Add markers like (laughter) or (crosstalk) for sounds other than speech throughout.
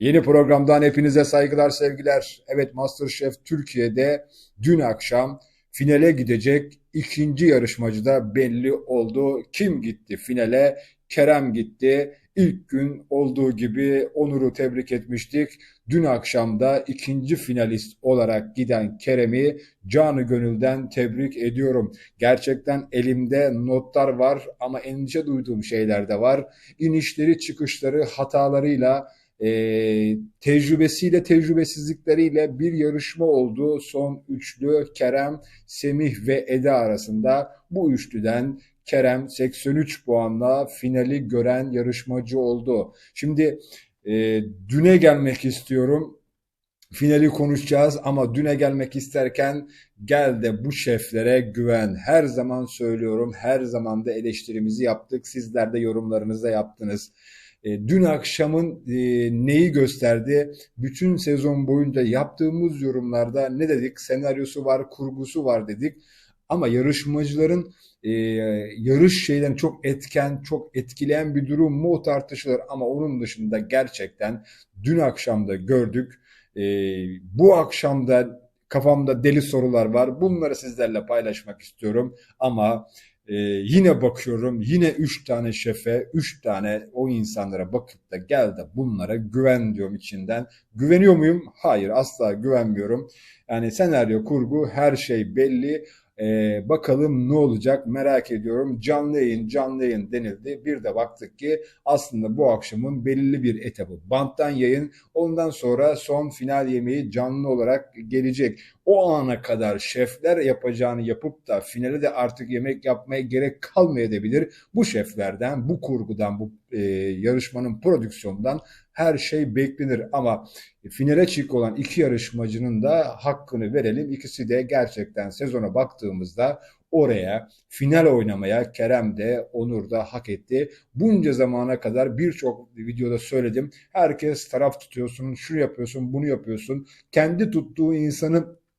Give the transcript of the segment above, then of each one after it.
Yeni programdan hepinize saygılar, sevgiler. Evet MasterChef Türkiye'de dün akşam finale gidecek ikinci yarışmacı da belli oldu. Kim gitti finale? Kerem gitti. İlk gün olduğu gibi Onur'u tebrik etmiştik. Dün akşam da ikinci finalist olarak giden Kerem'i canı gönülden tebrik ediyorum. Gerçekten elimde notlar var ama endişe duyduğum şeyler de var. İnişleri çıkışları hatalarıyla e, tecrübesiyle tecrübesizlikleriyle bir yarışma oldu. Son üçlü Kerem, Semih ve Eda arasında bu üçlüden Kerem 83 puanla finali gören yarışmacı oldu. Şimdi e, düne gelmek istiyorum. Finali konuşacağız ama düne gelmek isterken gel de bu şeflere güven. Her zaman söylüyorum, her zaman da eleştirimizi yaptık. Sizler de yorumlarınızı yaptınız. E, dün akşamın e, neyi gösterdi? Bütün sezon boyunca yaptığımız yorumlarda ne dedik? Senaryosu var, kurgusu var dedik. Ama yarışmacıların e, yarış şeylerini çok etken, çok etkileyen bir durum mu o tartışılır. Ama onun dışında gerçekten dün akşamda gördük. E, bu akşamda kafamda deli sorular var. Bunları sizlerle paylaşmak istiyorum. Ama ee, yine bakıyorum yine üç tane şefe, üç tane o insanlara bakıp da gel de bunlara güven diyorum içinden. Güveniyor muyum? Hayır asla güvenmiyorum. Yani senaryo, kurgu her şey belli. Ee, bakalım ne olacak merak ediyorum. Canlı yayın, canlı yayın denildi. Bir de baktık ki aslında bu akşamın belirli bir etabı. Banttan yayın, ondan sonra son final yemeği canlı olarak gelecek. O ana kadar şefler yapacağını yapıp da finale de artık yemek yapmaya gerek kalmayabilir. Bu şeflerden, bu kurgudan, bu e, yarışmanın prodüksiyonundan her şey beklenir ama finale çık olan iki yarışmacının da hakkını verelim. İkisi de gerçekten sezona baktığımızda oraya final oynamaya Kerem de Onur da hak etti. Bunca zamana kadar birçok videoda söyledim. Herkes taraf tutuyorsun, şu yapıyorsun, bunu yapıyorsun. Kendi tuttuğu insanı e,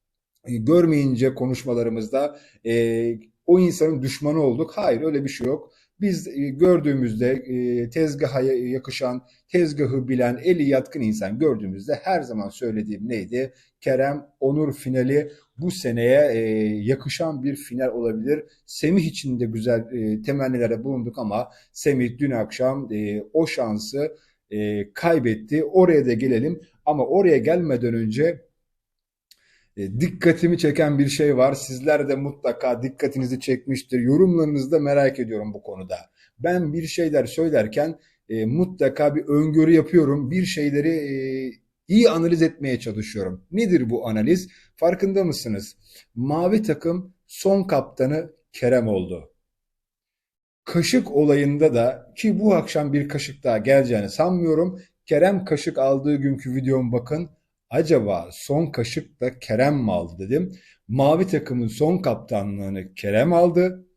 görmeyince konuşmalarımızda e, o insanın düşmanı olduk. Hayır öyle bir şey yok. Biz e, gördüğümüzde e, tezgaha yakışan, tezgahı bilen, eli yatkın insan gördüğümüzde her zaman söylediğim neydi? Kerem Onur finali bu seneye e, yakışan bir final olabilir. Semih için de güzel temennilere bulunduk ama Semih dün akşam o şansı kaybetti. Oraya da gelelim ama oraya gelmeden önce e, dikkatimi çeken bir şey var. Sizler de mutlaka dikkatinizi çekmiştir. Yorumlarınızı da merak ediyorum bu konuda. Ben bir şeyler söylerken e, mutlaka bir öngörü yapıyorum. Bir şeyleri e, iyi analiz etmeye çalışıyorum. Nedir bu analiz? Farkında mısınız? Mavi takım son kaptanı Kerem oldu. Kaşık olayında da ki bu akşam bir kaşık daha geleceğini sanmıyorum. Kerem kaşık aldığı günkü videom bakın acaba son kaşık da Kerem mi aldı dedim. Mavi takımın son kaptanlığını Kerem aldı.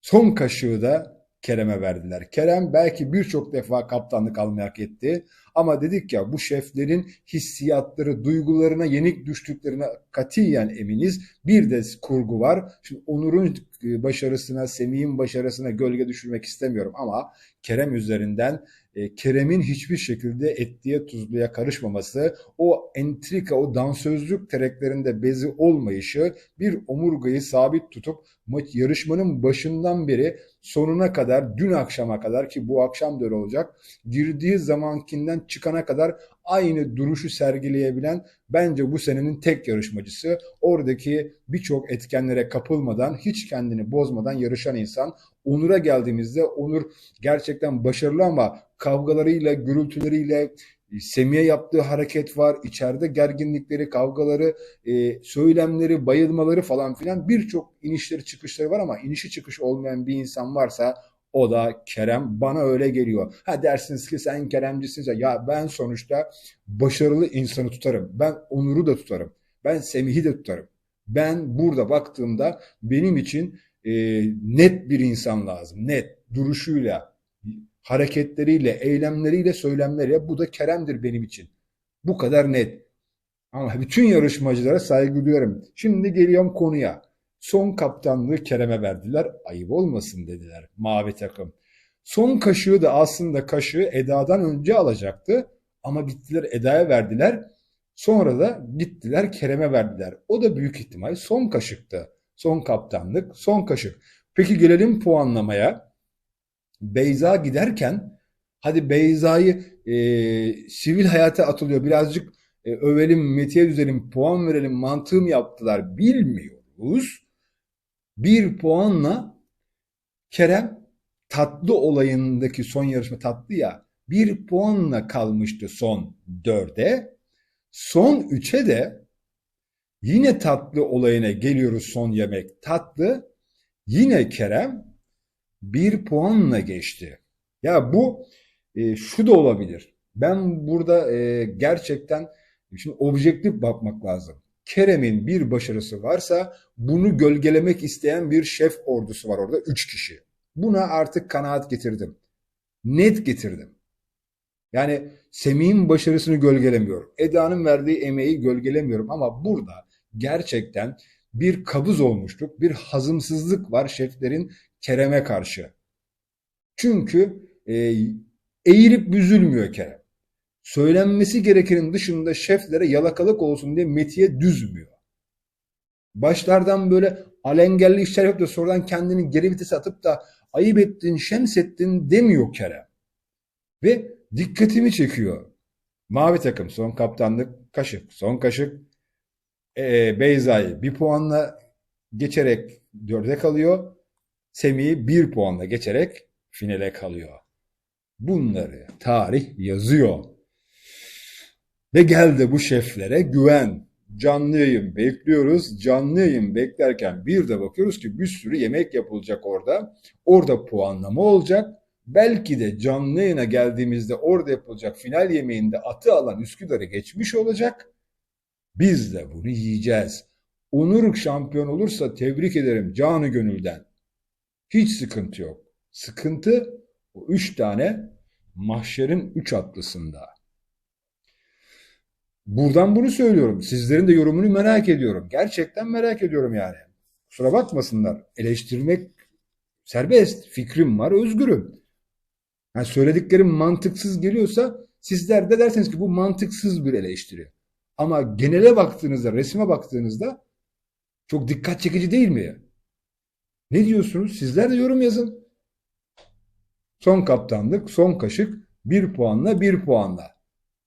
Son kaşığı da Kerem'e verdiler. Kerem belki birçok defa kaptanlık almayı hak etti. Ama dedik ya bu şeflerin hissiyatları, duygularına yenik düştüklerine katiyen eminiz. Bir de kurgu var. Şimdi Onur'un başarısına, Semih'in başarısına gölge düşürmek istemiyorum. Ama Kerem üzerinden e, Kerem'in hiçbir şekilde etliye tuzluya karışmaması, o entrika, o dansözlük tereklerinde bezi olmayışı, bir omurgayı sabit tutup maç yarışmanın başından beri sonuna kadar, dün akşama kadar ki bu akşam da öyle olacak, girdiği zamankinden çıkana kadar aynı duruşu sergileyebilen bence bu senenin tek yarışmacısı. Oradaki birçok etkenlere kapılmadan, hiç kendini bozmadan yarışan insan. Onur'a geldiğimizde Onur gerçekten başarılı ama kavgalarıyla, gürültüleriyle, Semih'e yaptığı hareket var. içeride gerginlikleri, kavgaları, e, söylemleri, bayılmaları falan filan birçok inişleri çıkışları var ama inişi çıkış olmayan bir insan varsa o da Kerem. Bana öyle geliyor. Ha dersiniz ki sen Keremcisin. Ya ben sonuçta başarılı insanı tutarım. Ben Onur'u da tutarım. Ben Semih'i de tutarım. Ben burada baktığımda benim için e, net bir insan lazım. Net. Duruşuyla, hareketleriyle, eylemleriyle, söylemleriyle. Bu da Kerem'dir benim için. Bu kadar net. Ama bütün yarışmacılara saygı duyuyorum. Şimdi geliyorum konuya. Son kaptanlığı Kerem'e verdiler. Ayıp olmasın dediler mavi takım. Son kaşığı da aslında kaşığı Eda'dan önce alacaktı. Ama gittiler Eda'ya verdiler. Sonra da gittiler Kerem'e verdiler. O da büyük ihtimal son kaşıktı. Son kaptanlık, son kaşık. Peki gelelim puanlamaya. Beyza giderken hadi Beyza'yı e, sivil hayata atılıyor. Birazcık e, övelim, metiye düzelim, puan verelim mantığım yaptılar bilmiyoruz. Bir puanla Kerem tatlı olayındaki son yarışma tatlı ya bir puanla kalmıştı son dörde. Son üçe de yine tatlı olayına geliyoruz son yemek tatlı. Yine Kerem bir puanla geçti. Ya bu e, şu da olabilir. Ben burada e, gerçekten şimdi objektif bakmak lazım. Kerem'in bir başarısı varsa bunu gölgelemek isteyen bir şef ordusu var orada. Üç kişi. Buna artık kanaat getirdim. Net getirdim. Yani Semih'in başarısını gölgelemiyorum. Eda'nın verdiği emeği gölgelemiyorum ama burada gerçekten bir kabız olmuştuk. Bir hazımsızlık var şeflerin Kerem'e karşı. Çünkü e, eğilip büzülmüyor Kerem. Söylenmesi gerekenin dışında şeflere yalakalık olsun diye metiye düzmüyor. Başlardan böyle alengelli işler yapıp da sonradan kendini geri vitese atıp da ayıp ettin, şems ettin demiyor Kerem. Ve dikkatimi çekiyor. Mavi takım son kaptanlık kaşık. Son kaşık e, Beyza'yı bir puanla geçerek dörde kalıyor. Semih'i bir puanla geçerek finale kalıyor. Bunları tarih yazıyor. Ve geldi bu şeflere güven. Canlı yayın bekliyoruz. Canlı yayın beklerken bir de bakıyoruz ki bir sürü yemek yapılacak orada. Orada puanlama olacak. Belki de canlı yayına geldiğimizde orada yapılacak final yemeğinde atı alan Üsküdar'ı geçmiş olacak. Biz de bunu yiyeceğiz. Onur şampiyon olursa tebrik ederim canı gönülden. Hiç sıkıntı yok. Sıkıntı o üç tane mahşerin üç atlısında. Buradan bunu söylüyorum. Sizlerin de yorumunu merak ediyorum. Gerçekten merak ediyorum yani. Kusura bakmasınlar. Eleştirmek serbest. Fikrim var, özgürüm. Yani söylediklerim mantıksız geliyorsa sizler de derseniz ki bu mantıksız bir eleştiri. Ama genele baktığınızda, resme baktığınızda çok dikkat çekici değil mi? Ne diyorsunuz? Sizler de yorum yazın. Son kaptanlık, son kaşık, bir puanla, bir puanla.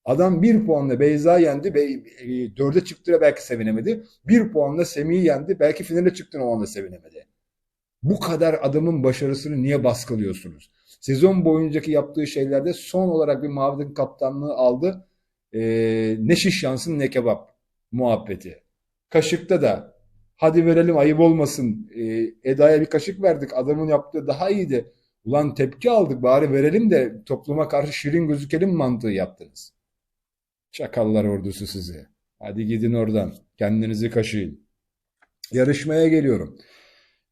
Adam bir puanla Beyza yendi. Be e, dörde çıktığına belki sevinemedi. Bir puanla Semih'i yendi. Belki finale çıktığına o anda sevinemedi. Bu kadar adamın başarısını niye baskılıyorsunuz? Sezon boyuncaki yaptığı şeylerde son olarak bir mavi kaptanlığı aldı. Ee, ne şiş yansın ne kebap muhabbeti. Kaşıkta da hadi verelim ayıp olmasın. Ee, Eda'ya bir kaşık verdik. Adamın yaptığı daha iyiydi. Ulan tepki aldık bari verelim de topluma karşı şirin gözükelim mantığı yaptınız. Çakallar ordusu sizi. Hadi gidin oradan. Kendinizi kaşıyın. Yarışmaya geliyorum.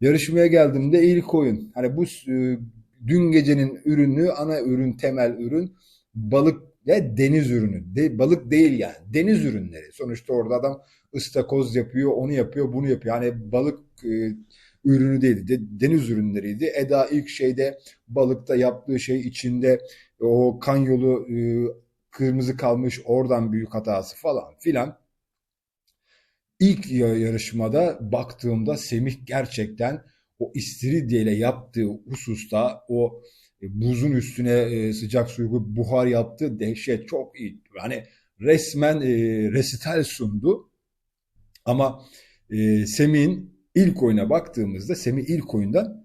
Yarışmaya geldiğimde ilk oyun. Hani bu e, dün gecenin ürünü, ana ürün, temel ürün balık ya deniz ürünü. De, balık değil yani. Deniz ürünleri. Sonuçta orada adam ıstakoz yapıyor, onu yapıyor, bunu yapıyor. Yani balık e, ürünü değildi. De, deniz ürünleriydi. Eda ilk şeyde balıkta yaptığı şey içinde o kan yolu e, kırmızı kalmış oradan büyük hatası falan filan. İlk yarışmada baktığımda Semih gerçekten o istiridye ile yaptığı hususta o e, buzun üstüne e, sıcak suyu buhar yaptı dehşet çok iyi. Yani resmen e, resital sundu. Ama Semih'in ilk oyuna baktığımızda Semih ilk oyundan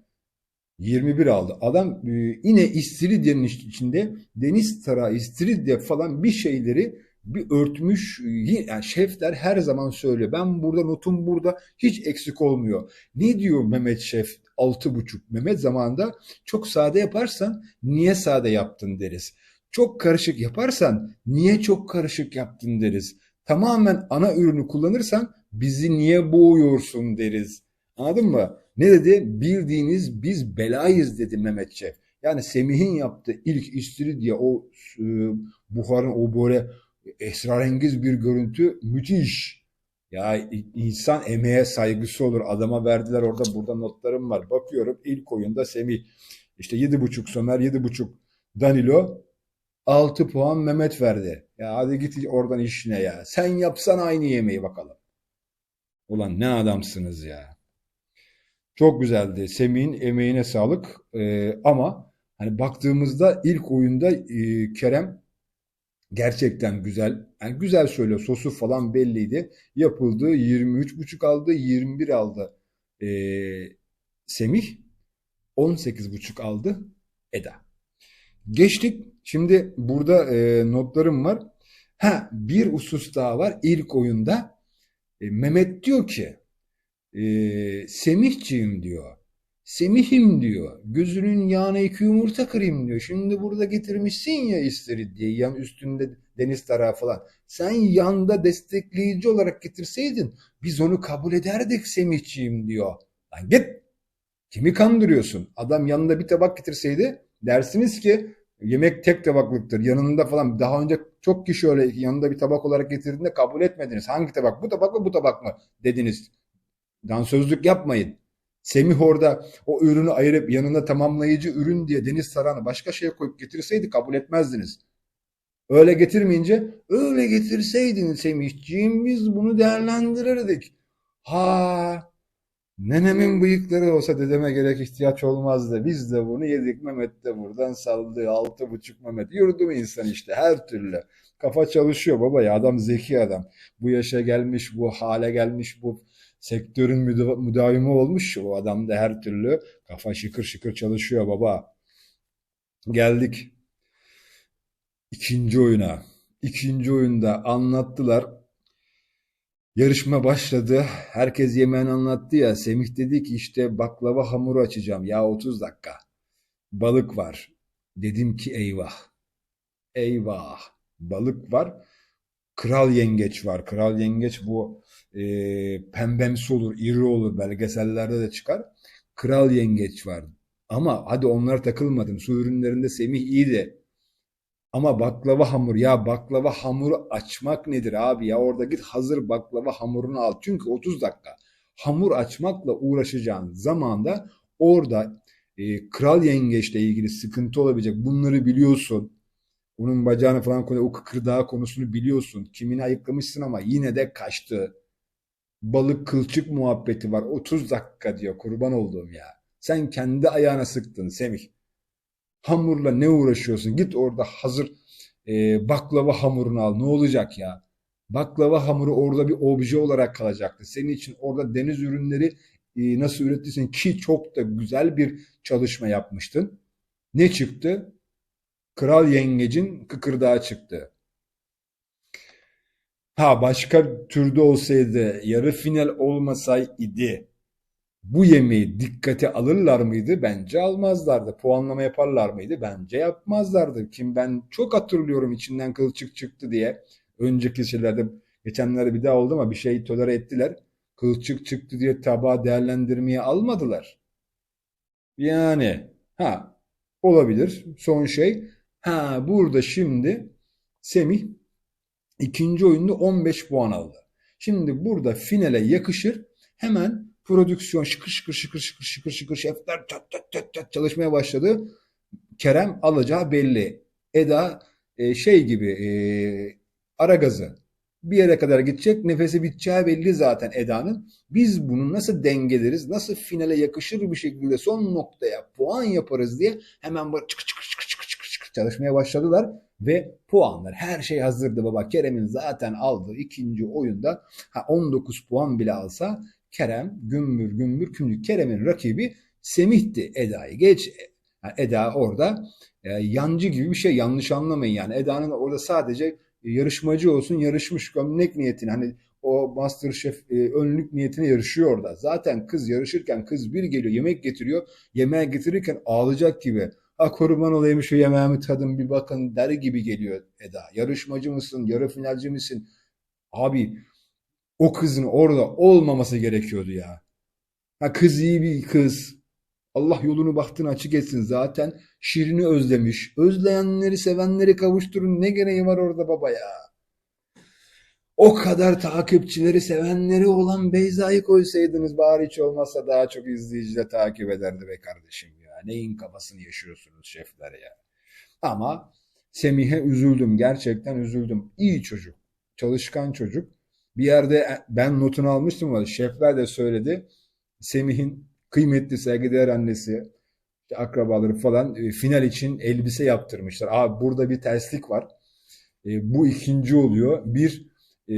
21 aldı. Adam e, yine istiridyenin içinde deniz tarağı, istiridye falan bir şeyleri bir örtmüş. Yani şefler her zaman söylüyor. Ben burada notum burada hiç eksik olmuyor. Ne diyor Mehmet Şef? Altı buçuk. Mehmet zamanında çok sade yaparsan niye sade yaptın deriz. Çok karışık yaparsan niye çok karışık yaptın deriz. Tamamen ana ürünü kullanırsan bizi niye boğuyorsun deriz. Anladın mı? Ne dedi? Bildiğiniz biz belayız dedi Mehmet Şef. Yani Semih'in yaptığı ilk istiridye o e, buharın o böyle esrarengiz bir görüntü müthiş. Ya insan emeğe saygısı olur. Adama verdiler orada burada notlarım var. Bakıyorum ilk oyunda Semih işte 7.5 Somer 7.5 Danilo 6 puan Mehmet verdi. Ya hadi git oradan işine ya. Sen yapsan aynı yemeği bakalım. Ulan ne adamsınız ya. Çok güzeldi. Semih'in emeğine sağlık. Ee, ama hani baktığımızda ilk oyunda e, Kerem gerçekten güzel. Yani güzel söylüyor. Sosu falan belliydi. Yapıldı. 23,5 aldı. 21 aldı. Ee, Semih 18,5 aldı. Eda. Geçtik. Şimdi burada e, notlarım var. Ha bir husus daha var. İlk oyunda e, Mehmet diyor ki e, Semihciğim diyor. Semihim diyor. Gözünün yağına iki yumurta kırayım diyor. Şimdi burada getirmişsin ya isteri diye. Yan üstünde deniz tarağı falan. Sen yanda destekleyici olarak getirseydin biz onu kabul ederdik Semihciğim diyor. Lan git. Kimi kandırıyorsun? Adam yanında bir tabak getirseydi dersiniz ki yemek tek tabaklıktır. Yanında falan daha önce çok kişi öyle yanında bir tabak olarak getirdiğinde kabul etmediniz. Hangi tabak? Bu tabak mı bu tabak mı? dediniz. Dansözlük yapmayın. Semih orada o ürünü ayırıp yanında tamamlayıcı ürün diye deniz tarağını başka şeye koyup getirseydi kabul etmezdiniz. Öyle getirmeyince öyle getirseydin Semihciğim biz bunu değerlendirirdik. Ha nenemin bıyıkları olsa dedeme gerek ihtiyaç olmazdı. Biz de bunu yedik Mehmet de buradan saldı. Altı buçuk Mehmet. Yurdum insan işte her türlü. Kafa çalışıyor baba ya adam zeki adam. Bu yaşa gelmiş bu hale gelmiş bu sektörün müda- müdavimi olmuş. O adam da her türlü kafa şıkır şıkır çalışıyor baba. Geldik ikinci oyuna. İkinci oyunda anlattılar. Yarışma başladı. Herkes yemeğini anlattı ya. Semih dedi ki işte baklava hamuru açacağım. Ya 30 dakika. Balık var. Dedim ki eyvah. Eyvah. Balık var. Kral yengeç var. Kral yengeç bu e, pembemsi olur, iri olur. Belgesellerde de çıkar. Kral yengeç var. Ama hadi onlar takılmadım. Su ürünlerinde Semih iyiydi. Ama baklava hamur ya baklava hamuru açmak nedir abi ya orada git hazır baklava hamurunu al. Çünkü 30 dakika hamur açmakla uğraşacağın zamanda orada e, kral yengeçle ilgili sıkıntı olabilecek bunları biliyorsun. Onun bacağını falan konuyor, o kıkırdağı konusunu biliyorsun. Kimini ayıklamışsın ama yine de kaçtı. Balık kılçık muhabbeti var. 30 dakika diyor kurban olduğum ya. Sen kendi ayağına sıktın Semih. Hamurla ne uğraşıyorsun? Git orada hazır e, baklava hamurunu al. Ne olacak ya? Baklava hamuru orada bir obje olarak kalacaktı. Senin için orada deniz ürünleri e, nasıl ürettiysen ki çok da güzel bir çalışma yapmıştın. Ne çıktı? Kral Yengecin kıkırdağı çıktı. Ha başka türde olsaydı, yarı final olmasaydı bu yemeği dikkate alırlar mıydı? Bence almazlardı. Puanlama yaparlar mıydı? Bence yapmazlardı. Kim ben çok hatırlıyorum içinden kılçık çıktı diye. Önceki şeylerde geçenlerde bir daha oldu ama bir şey tolere ettiler. Kılçık çıktı diye tabağı değerlendirmeye almadılar. Yani ha olabilir. Son şey. Ha burada şimdi Semih ikinci oyunda 15 puan aldı. Şimdi burada finale yakışır. Hemen prodüksiyon şıkır şıkır şıkır şıkır şıkır şıkır şefler çat çat çat çat çalışmaya başladı. Kerem alacağı belli. Eda e, şey gibi e, ara gazı bir yere kadar gidecek. Nefesi biteceği belli zaten Eda'nın. Biz bunu nasıl dengeleriz, nasıl finale yakışır bir şekilde son noktaya puan yaparız diye hemen böyle çıkı çıkı çalışmaya başladılar. Ve puanlar her şey hazırdı baba. Kerem'in zaten aldığı ikinci oyunda ha 19 puan bile alsa Kerem gümbür gümbür kümlük. Kerem'in rakibi Semih'ti Eda'yı. Geç Eda orada e, yancı gibi bir şey yanlış anlamayın yani. Eda'nın orada sadece yarışmacı olsun yarışmış gömlek niyetine hani o Masterchef e, önlük niyetine yarışıyor orada. Zaten kız yarışırken kız bir geliyor yemek getiriyor. Yemeğe getirirken ağlayacak gibi. Ha kurban olayım şu yemeğimi tadın bir bakın der gibi geliyor Eda. Yarışmacı mısın? Yarı finalci misin? Abi o kızın orada olmaması gerekiyordu ya. Ha kız iyi bir kız. Allah yolunu bahtını açık etsin zaten. Şirin'i özlemiş. Özleyenleri sevenleri kavuşturun. Ne gereği var orada baba ya? O kadar takipçileri sevenleri olan Beyza'yı koysaydınız bari hiç olmazsa daha çok izleyici de takip ederdi be kardeşim ya. Neyin kafasını yaşıyorsunuz şefler ya. Ama Semih'e üzüldüm. Gerçekten üzüldüm. İyi çocuk. Çalışkan çocuk. Bir yerde ben notunu almıştım şefler de söyledi. Semih'in kıymetli saygıdeğer annesi, akrabaları falan e, final için elbise yaptırmışlar. Abi burada bir terslik var. E, bu ikinci oluyor. Bir e,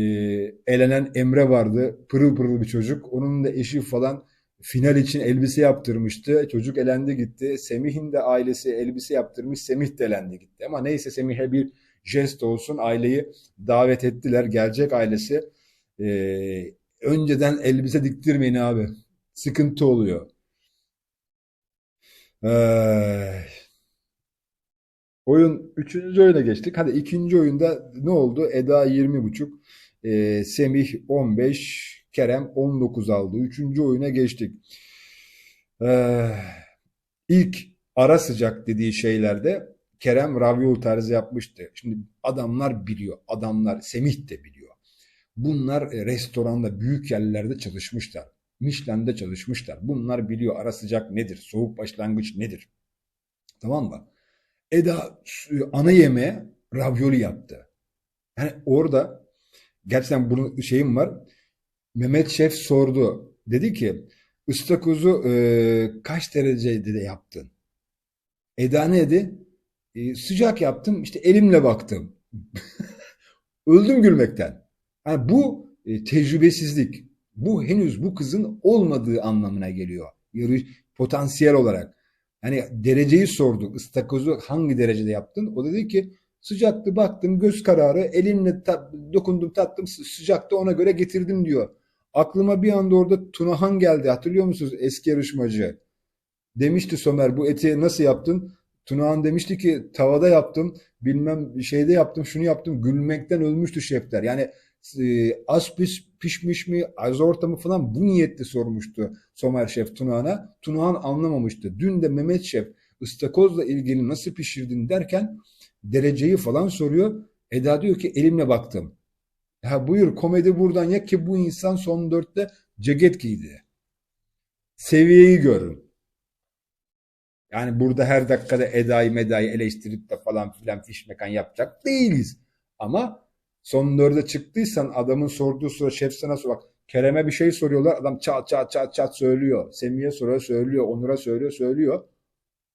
elenen Emre vardı. Pırıl pırıl bir çocuk. Onun da eşi falan final için elbise yaptırmıştı. Çocuk elendi gitti. Semih'in de ailesi elbise yaptırmış. Semih de elendi gitti. Ama neyse Semih'e bir jest olsun. Aileyi davet ettiler. Gelecek ailesi. E, önceden elbise diktirmeyin abi. Sıkıntı oluyor. Ee, oyun üçüncü oyuna geçtik. Hadi ikinci oyunda ne oldu? Eda 20.5, e, Semih 15, Kerem 19 aldı. Üçüncü oyuna geçtik. Ee, ilk ara sıcak dediği şeylerde Kerem raviol tarzı yapmıştı. Şimdi adamlar biliyor. Adamlar Semih de biliyor. Bunlar e, restoranda büyük yerlerde çalışmışlar. Michelin'de çalışmışlar. Bunlar biliyor ara sıcak nedir, soğuk başlangıç nedir. Tamam mı? Eda ana yemeğe ravioli yaptı. Yani orada gerçekten bunun şeyim var. Mehmet Şef sordu. Dedi ki ıstakozu e, kaç derecede de yaptın? Eda ne dedi? E, sıcak yaptım işte elimle baktım. (laughs) Öldüm gülmekten. Yani bu e, tecrübesizlik. Bu henüz bu kızın olmadığı anlamına geliyor. Yarış potansiyel olarak. Yani dereceyi sorduk. Istakozu hangi derecede yaptın? O dedi ki sıcaktı baktım göz kararı elimle ta dokundum tattım sıcaktı ona göre getirdim diyor. Aklıma bir anda orada Tunahan geldi. Hatırlıyor musunuz eski yarışmacı? Demişti Somer bu eti nasıl yaptın? Tunahan demişti ki tavada yaptım bilmem şeyde yaptım şunu yaptım gülmekten ölmüştü şefler. Yani e, az piş, pişmiş mi, az orta mı falan bu niyetle sormuştu Somer Şef Tunahan'a. Tunahan anlamamıştı. Dün de Mehmet Şef ıstakozla ilgili nasıl pişirdin derken dereceyi falan soruyor. Eda diyor ki elimle baktım. Ha buyur komedi buradan ya ki bu insan son dörtte ceket giydi. Seviyeyi görün. Yani burada her dakikada Eda'yı Meda'yı eleştirip de falan filan fişmekan yapacak değiliz. Ama Son dörde çıktıysan adamın sorduğu soru şef sana sor. Bak Kerem'e bir şey soruyorlar. Adam çat çat çat çat söylüyor. Semih'e soruyor söylüyor. Onur'a söylüyor söylüyor.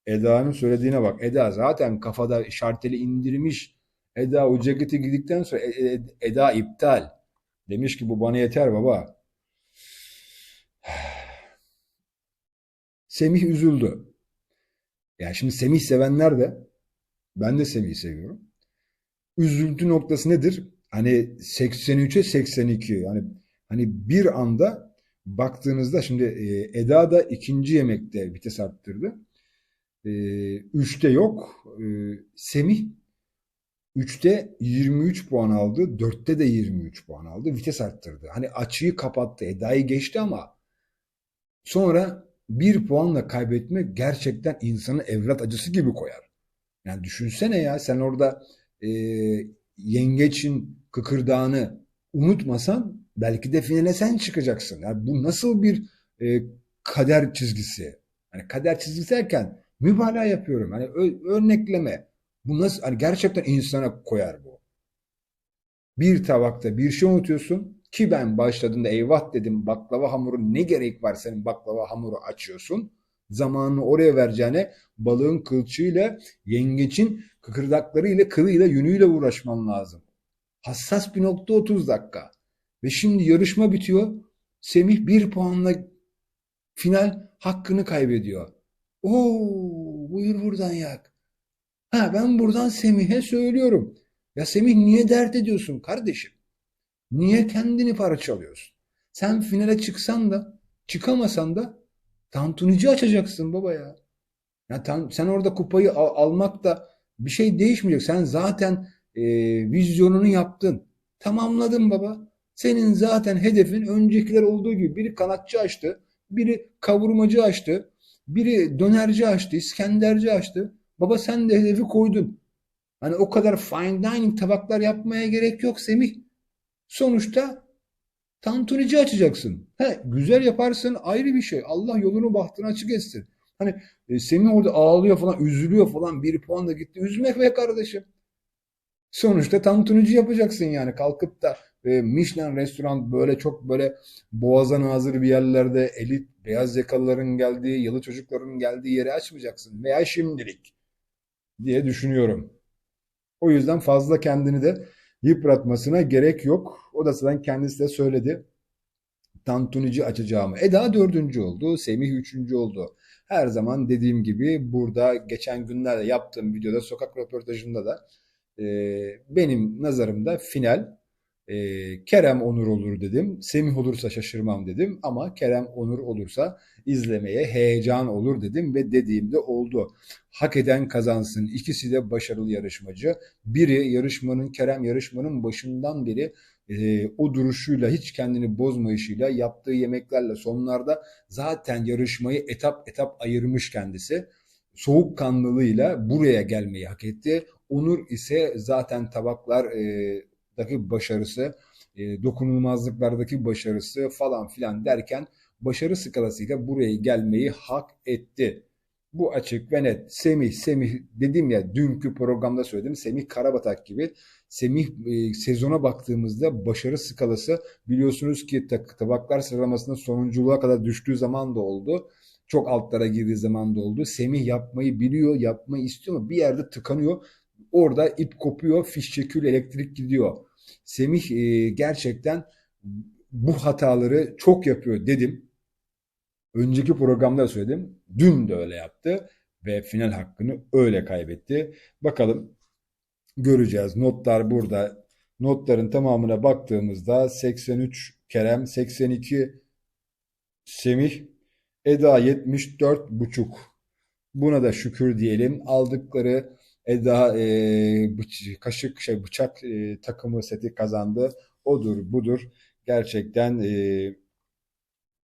Eda'nın söylediğine bak. Eda zaten kafada şarteli indirmiş. Eda o ceketi giydikten sonra e, e, Eda iptal. Demiş ki bu bana yeter baba. (sighs) Semih üzüldü. Yani şimdi Semih sevenler de ben de Semih'i seviyorum. Üzüntü noktası nedir? hani 83'e 82 yani hani bir anda baktığınızda şimdi e, Eda da ikinci yemekte vites arttırdı. Üçte yok. Semih 3'te 23 puan aldı. 4'te de 23 puan aldı. Vites arttırdı. Hani açıyı kapattı. Eda'yı geçti ama sonra bir puanla kaybetmek gerçekten insanı evlat acısı gibi koyar. Yani düşünsene ya sen orada e, yengeçin kıkırdağını unutmasan belki de finale sen çıkacaksın. Yani bu nasıl bir e, kader çizgisi? Hani kader çizgisi derken mübalağa yapıyorum. Hani örnekleme. Bu nasıl hani gerçekten insana koyar bu. Bir tabakta bir şey unutuyorsun ki ben başladığında eyvah dedim baklava hamuru ne gerek var senin baklava hamuru açıyorsun. Zamanını oraya vereceğine balığın kılçığıyla yengeçin kıkırdaklarıyla kılıyla yünüyle uğraşman lazım. Hassas bir nokta 30 dakika. Ve şimdi yarışma bitiyor. Semih bir puanla final hakkını kaybediyor. Oo, buyur buradan yak. Ha ben buradan Semih'e söylüyorum. Ya Semih niye dert ediyorsun kardeşim? Niye kendini parçalıyorsun? Sen finale çıksan da çıkamasan da tantunici açacaksın baba ya. Ya tam, sen orada kupayı al, almak da bir şey değişmeyecek. Sen zaten e, vizyonunu yaptın. Tamamladın baba. Senin zaten hedefin öncekiler olduğu gibi biri kanatçı açtı, biri kavurmacı açtı, biri dönerci açtı, İskenderci açtı. Baba sen de hedefi koydun. Hani o kadar fine dining tabaklar yapmaya gerek yok Semih. Sonuçta tantunici açacaksın. He, güzel yaparsın ayrı bir şey. Allah yolunu bahtını açık etsin. Hani e, Semih orada ağlıyor falan, üzülüyor falan. Bir puan da gitti. Üzmek be kardeşim. Sonuçta tantunici yapacaksın yani kalkıp da e, Michelin restoran böyle çok böyle boğazan hazır bir yerlerde elit beyaz yakalıların geldiği, yalı çocukların geldiği yeri açmayacaksın veya şimdilik diye düşünüyorum. O yüzden fazla kendini de yıpratmasına gerek yok. O da zaten kendisi de söyledi. Tantunici açacağımı. Eda dördüncü oldu. Semih üçüncü oldu. Her zaman dediğim gibi burada geçen günlerde yaptığım videoda sokak röportajında da e, benim nazarımda final e, Kerem Onur olur dedim. Semih olursa şaşırmam dedim. Ama Kerem Onur olursa izlemeye heyecan olur dedim ve dediğimde oldu. Hak eden kazansın. İkisi de başarılı yarışmacı. Biri yarışmanın, Kerem yarışmanın başından beri e, o duruşuyla hiç kendini bozmayışıyla yaptığı yemeklerle sonlarda zaten yarışmayı etap etap ayırmış kendisi. Soğukkanlılığıyla buraya gelmeyi hak etti. Onur ise zaten tabaklardaki başarısı, e, dokunulmazlıklardaki başarısı falan filan derken başarı skalasıyla buraya gelmeyi hak etti. Bu açık ve net. Semih, Semih dedim ya dünkü programda söyledim. Semih Karabatak gibi. Semih e, sezona baktığımızda başarı skalası biliyorsunuz ki tabaklar sıralamasında sonunculuğa kadar düştüğü zaman da oldu. Çok altlara girdiği zaman da oldu. Semih yapmayı biliyor, yapmayı istiyor ama bir yerde tıkanıyor. Orada ip kopuyor, fiş çekiyor, elektrik gidiyor. Semih e, gerçekten bu hataları çok yapıyor dedim. Önceki programda söyledim. Dün de öyle yaptı ve final hakkını öyle kaybetti. Bakalım göreceğiz. Notlar burada. Notların tamamına baktığımızda 83 Kerem, 82 Semih, Eda 74 buçuk. Buna da şükür diyelim. Aldıkları Eda e, bıç, kaşık şey bıçak e, takımı seti kazandı. Odur budur. Gerçekten e,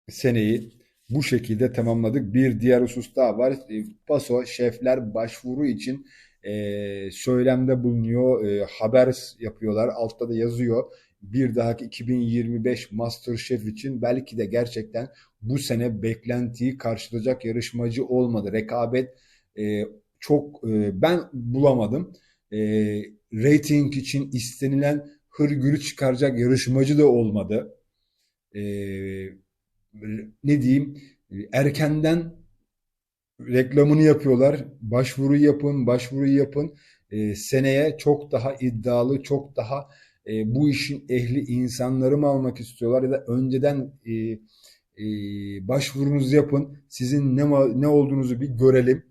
seneyi bu şekilde tamamladık. Bir diğer husus daha var. E, Paso şefler başvuru için e, söylemde bulunuyor. E, haber yapıyorlar. Altta da yazıyor. Bir dahaki 2025 MasterChef için belki de gerçekten bu sene beklentiyi karşılayacak yarışmacı olmadı. Rekabet e, çok e, ben bulamadım. E, rating için istenilen hırgürü çıkaracak yarışmacı da olmadı. E, ne diyeyim erkenden reklamını yapıyorlar. Başvuru yapın, başvuruyu yapın. E, seneye çok daha iddialı, çok daha e, bu işin ehli insanları mı almak istiyorlar ya da önceden e, e, başvurunuzu yapın. Sizin ne ne olduğunuzu bir görelim.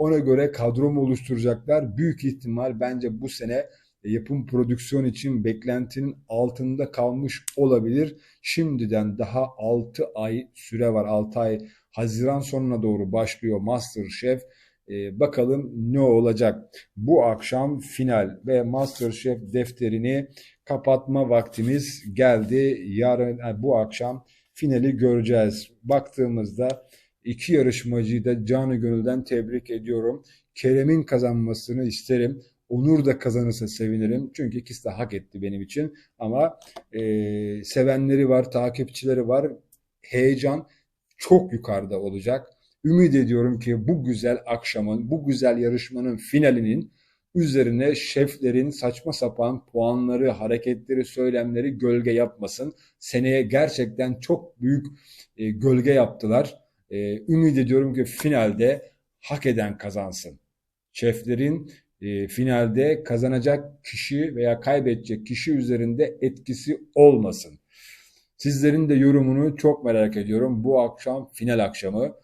Ona göre kadro mu oluşturacaklar? Büyük ihtimal bence bu sene yapım prodüksiyon için beklentinin altında kalmış olabilir. Şimdiden daha 6 ay süre var. 6 ay Haziran sonuna doğru başlıyor MasterChef. Ee, bakalım ne olacak. Bu akşam final ve MasterChef defterini kapatma vaktimiz geldi. Yarın bu akşam finali göreceğiz. Baktığımızda iki yarışmacıyı da canı gönülden tebrik ediyorum. Kerem'in kazanmasını isterim. Onur da kazanırsa sevinirim. Çünkü ikisi de hak etti benim için. Ama e, sevenleri var, takipçileri var. Heyecan çok yukarıda olacak. Ümit ediyorum ki bu güzel akşamın, bu güzel yarışmanın finalinin üzerine şeflerin saçma sapan puanları, hareketleri, söylemleri gölge yapmasın. Seneye gerçekten çok büyük e, gölge yaptılar. E, ümit ediyorum ki finalde hak eden kazansın. Şeflerin e, finalde kazanacak kişi veya kaybedecek kişi üzerinde etkisi olmasın. Sizlerin de yorumunu çok merak ediyorum. Bu akşam final akşamı.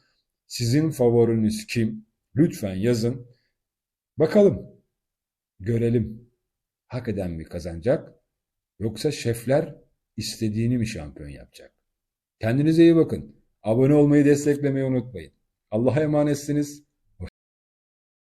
Sizin favoriniz kim? Lütfen yazın. Bakalım. Görelim. Hak eden mi kazanacak? Yoksa şefler istediğini mi şampiyon yapacak? Kendinize iyi bakın. Abone olmayı desteklemeyi unutmayın. Allah'a emanetsiniz.